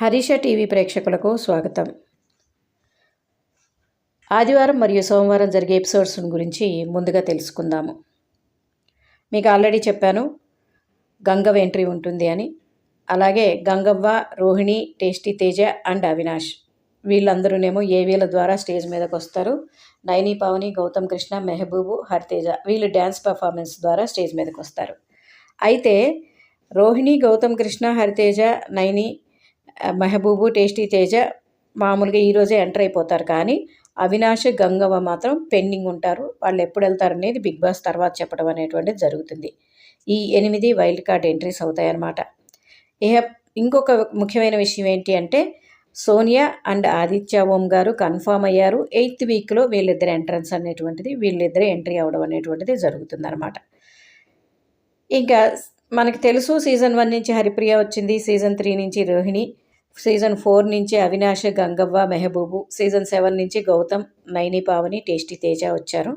Harisha TV ప్రేక్షకులకు స్వాగతం. ఆదివారం మరియు సోమవారం జరిగే ఎపిసోడ్స్ గురించి ముందుగా తెలుసుకుందాము. మీకు ఆల్రెడీ చెప్పాను గంగవ్వ ఎంట్రీ ఉంటుంది అని. అలాగే గంగవ్వ రోహిణి టేస్టీ తేజ అండ్ అవినాష్. వీళ్ళందరూనేమో ఏవీల ద్వారా స్టేజ్ మీదకి వస్తారు నైని పావని గౌతమ్ కృష్ణ మెహబూబు హరితేజ వీళ్ళు డ్యాన్స్ పర్ఫార్మెన్స్ ద్వారా స్టేజ్ మీదకి వస్తారు అయితే రోహిణి గౌతమ్ కృష్ణ హరితేజ నైని మెహబూబు టేస్టీ తేజ మామూలుగా ఈరోజే ఎంటర్ అయిపోతారు కానీ అవినాష్ గంగవ్వ మాత్రం పెండింగ్ ఉంటారు. వాళ్ళు ఎప్పుడు వెళ్తారు అనేది బిగ్ బాస్ తర్వాత చెప్పడం అనేటువంటిది జరుగుతుంది. ఈ ఎనిమిది వైల్డ్ కార్డ్ ఎంట్రీస్ అవుతాయన్నమాట. ఇహ ఇంకొక ముఖ్యమైన విషయం ఏంటి అంటే సోనియా అండ్ ఆదిత్య ఓం గారు కన్ఫామ్ అయ్యారు. ఎయిత్ వీక్లో వీళ్ళిద్దరు ఎంట్రన్స్ అనేటువంటిది వీళ్ళిద్దరే ఎంట్రీ అవ్వడం అనేటువంటిది జరుగుతుందన్నమాట. ఇంకా మనకి తెలుసు సీజన్ వన్ నుంచి హరిప్రియ వచ్చింది సీజన్ త్రీ నుంచి రోహిణి. సీజన్ ఫోర్ నుంచి అవినాష్ గంగవ్వ మెహబూబు సీజన్ సెవెన్ నుంచి గౌతమ్ నైని పావని టేస్టీ తేజ వచ్చారు.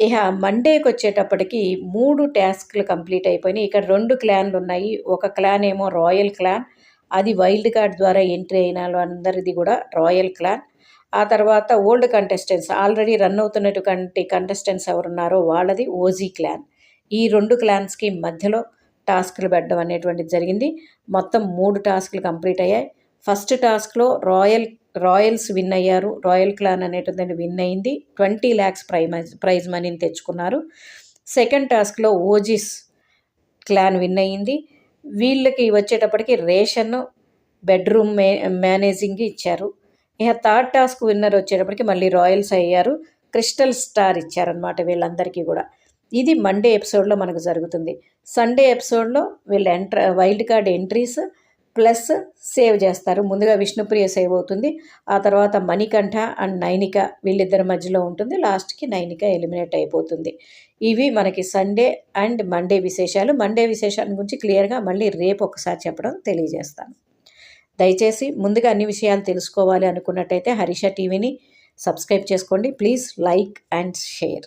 ఇక మండేకి వచ్చేటప్పటికి మూడు టాస్క్లు కంప్లీట్ అయిపోయినాయి. ఇక్కడ రెండు క్లాన్లు ఉన్నాయి. ఒక క్లాన్ ఏమో రాయల్ క్లాన్. అది వైల్డ్ కార్డ్ ద్వారా ఎంట్రీ అయిన వాళ్ళందరిది కూడా రాయల్ క్లాన్. ఆ తర్వాత ఓల్డ్ కంటెస్టెంట్స్. ఆల్రెడీ రన్ అవుతున్నటువంటి కంటెస్టెంట్స్ ఎవరున్నారో వాళ్ళది ఓజీ క్లాన్. ఈ రెండు క్లాన్స్కి మధ్యలో టాస్క్లు పెట్టడం అనేటువంటిది జరిగింది. మొత్తం మూడు టాస్క్లు కంప్లీట్ అయ్యాయి. ఫస్ట్ టాస్క్లో రాయల్ రాయల్స్ విన్ అయ్యారు. రాయల్ క్లాన్ అనేటువంటి విన్ అయింది. ట్వంటీ ల్యాక్స్ ప్రైజ్ ప్రైజ్ మనీని తెచ్చుకున్నారు. సెకండ్ టాస్క్లో ఓజిస్ క్లాన్ విన్ అయ్యింది. వీళ్ళకి వచ్చేటప్పటికి రేషన్ బెడ్రూమ్ మే మేనేజింగ్ ఇచ్చారు. ఇక థర్డ్ టాస్క్ విన్నర్ వచ్చేటప్పటికి మళ్ళీ రాయల్స్ అయ్యారు. క్రిస్టల్ స్టార్ ఇచ్చారనమాట వీళ్ళందరికీ కూడా. ఇది మండే ఎపిసోడ్లో మనకు జరుగుతుంది. సండే ఎపిసోడ్లో వీళ్ళు ఎంట్ర wild card entries plus save చేస్తారు. ముందుగా విష్ణుప్రియ సేవ్ అవుతుంది. ఆ తర్వాత మణికంఠ అండ్ నైనిక వీళ్ళిద్దరి మధ్యలో ఉంటుంది. లాస్ట్కి నైనిక ఎలిమినేట్ అయిపోతుంది. ఇవి మనకి సండే అండ్ మండే విశేషాలు. మండే విశేషాల గురించి క్లియర్గా మళ్ళీ రేపు ఒకసారి చెప్పడం తెలియజేస్తాను. దయచేసి ముందుగా అన్ని విషయాలు తెలుసుకోవాలి అనుకున్నట్టయితే హరిష టీవీని సబ్స్క్రైబ్ చేసుకోండి. Please like and share